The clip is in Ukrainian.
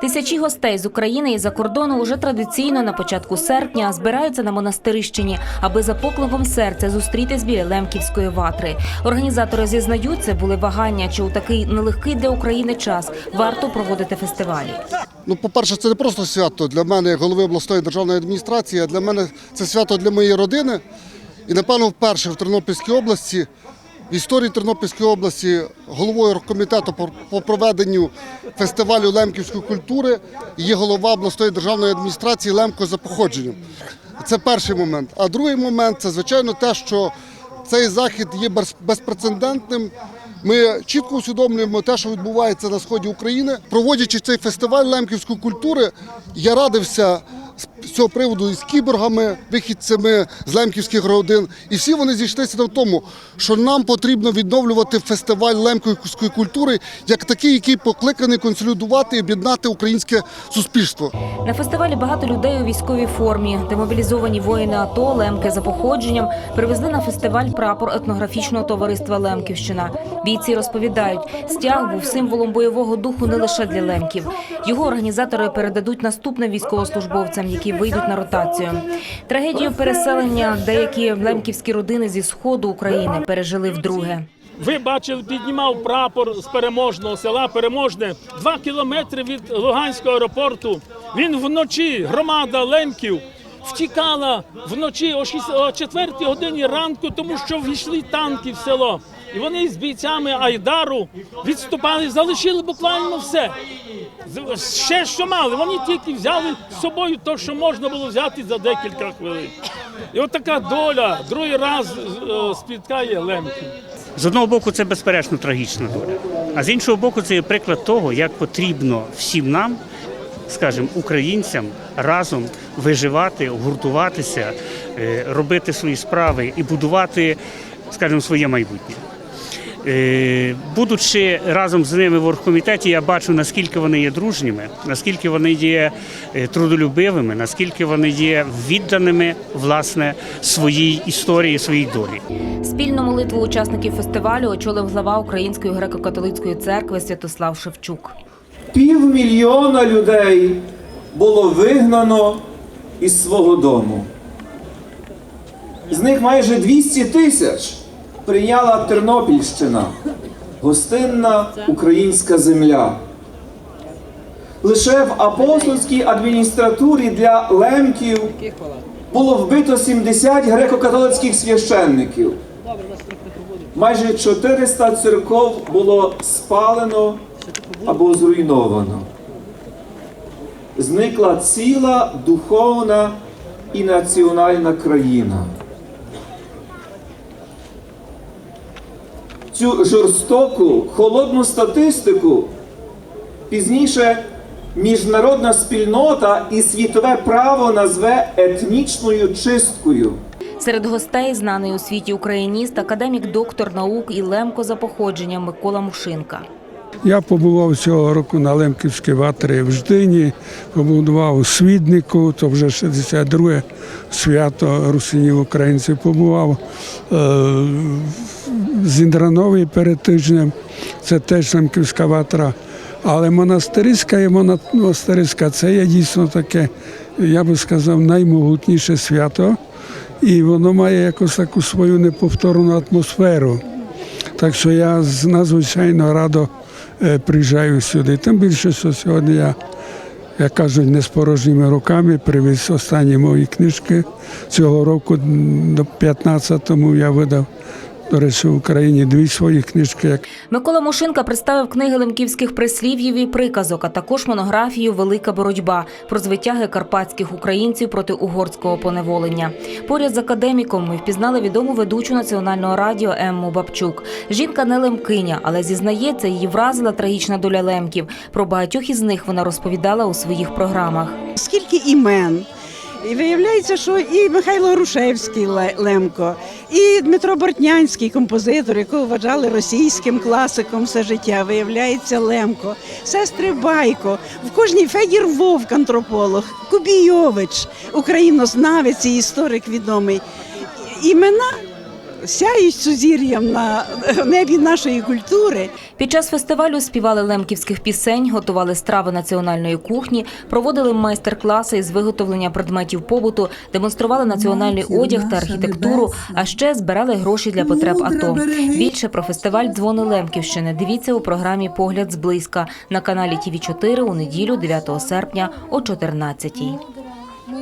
Тисячі гостей з України і за кордону уже традиційно на початку серпня збираються на монастирищині, аби за покликом серця зустрітись біля Лемківської ватри. Організатори зізнаються, були вагання, чи у такий нелегкий для України час варто проводити фестивалі. Ну, по-перше, це не просто свято для мене, як голови обласної державної адміністрації, а для мене це свято для моєї родини. І, напевно, вперше в Тернопільській області, в історії Тернопільської області, головою оргкомітету по- проведенню фестивалю лемківської культури є голова обласної державної адміністрації Лемко за походженням. Це перший момент. А другий момент це, звичайно, те, що цей захід є безпрецедентним. Ми чітко усвідомлюємо те, що відбувається на сході України. Проводячи цей фестиваль лемківської культури, я радився цього приводу із кіборгами, вихідцями з лемківських родин. І всі вони зійшлися на тому, що нам потрібно відновлювати фестиваль лемківської культури як такий, який покликаний консолідувати і об'єднати українське суспільство. На фестивалі багато людей у військовій формі. Демобілізовані воїни АТО, лемки за походженням привезли на фестиваль прапор етнографічного товариства Лемківщина. Бійці розповідають, стяг був символом бойового духу не лише для лемків. Його організатори передадуть наступним військовослужбовцям, які вийдуть на ротацію. Трагедію переселення деякі лемківські родини зі сходу України пережили вдруге. Ви бачили, піднімав прапор з переможного села Переможне два кілометри від Луганського аеропорту. Він вночі, громада лемків, втікала вночі о 6 о 4 годині ранку, тому що війшли танки в село. І вони з бійцями Айдару відступали, залишили буквально все. Ще що мали, вони тільки взяли з собою те, що можна було взяти за декілька хвилин. І от така доля другий раз е, спіткає лемків. З одного боку, це безперечно трагічна доля, а з іншого боку, це є приклад того, як потрібно всім нам, скажімо, українцям разом виживати, гуртуватися, е, робити свої справи і будувати, скажімо, своє майбутнє. Е, Будучи разом з ними в оргкомітеті, я бачу, наскільки вони є дружніми, наскільки вони є е, трудолюбивими, наскільки вони є відданими власне своїй історії, своїй долі. Спільну молитву учасників фестивалю очолив глава Української греко-католицької церкви Святослав Шевчук. Півмільйона людей було вигнано із свого дому. З них майже 200 тисяч прийняла Тернопільщина, гостинна українська земля. Лише в апостольській адміністратурі для лемків було вбито 70 греко-католицьких священників. Майже 400 церков було спалено або зруйновано. Зникла ціла духовна і національна країна. Цю жорстоку, холодну статистику пізніше міжнародна спільнота і світове право назве етнічною чисткою. Серед гостей знаний у світі україніст, академік, доктор наук і лемко за походженням Микола Мушинка. Я побував цього року на Лемківській ватрі в Ждині, побудував у Свіднику, то вже 62 свято русинів українців побував е, з Індранові перед тижнем, це теж Лемківська ватра. Але монастирська і мона- монастирська це є дійсно таке, я би сказав, наймогутніше свято. І воно має якось таку свою неповторну атмосферу. Так що я надзвичайно радо е, приїжджаю сюди. Тим більше, що сьогодні я, як кажуть, не з порожніми руками привіз останні мої книжки. Цього року до 15-му я видав, до речі, в Україні дві свої книжки. як Микола Мушинка представив книги лемківських прислів'їв і приказок, а також монографію Велика боротьба про звитяги карпатських українців проти угорського поневолення. Поряд з академіком ми впізнали відому ведучу національного радіо Емму Бабчук. Жінка не лемкиня, але зізнається, її вразила трагічна доля лемків. Про багатьох із них вона розповідала у своїх програмах. скільки імен. І виявляється, що і Михайло Рушевський Ле- Лемко, і Дмитро Бортнянський, композитор, якого вважали російським класиком все життя, виявляється Лемко, сестри Байко, в кожній Федір Вовк, антрополог, Кубійович, українознавець і історик відомий. Імена сяють сузір'ям на небі нашої культури. Під час фестивалю співали лемківських пісень, готували страви національної кухні, проводили майстер-класи із виготовлення предметів побуту, демонстрували національний одяг та архітектуру, а ще збирали гроші для потреб АТО. Більше про фестиваль Дзвони Лемківщини. Дивіться у програмі Погляд зблизька на каналі ТІВІ 4 у неділю 9 серпня о 14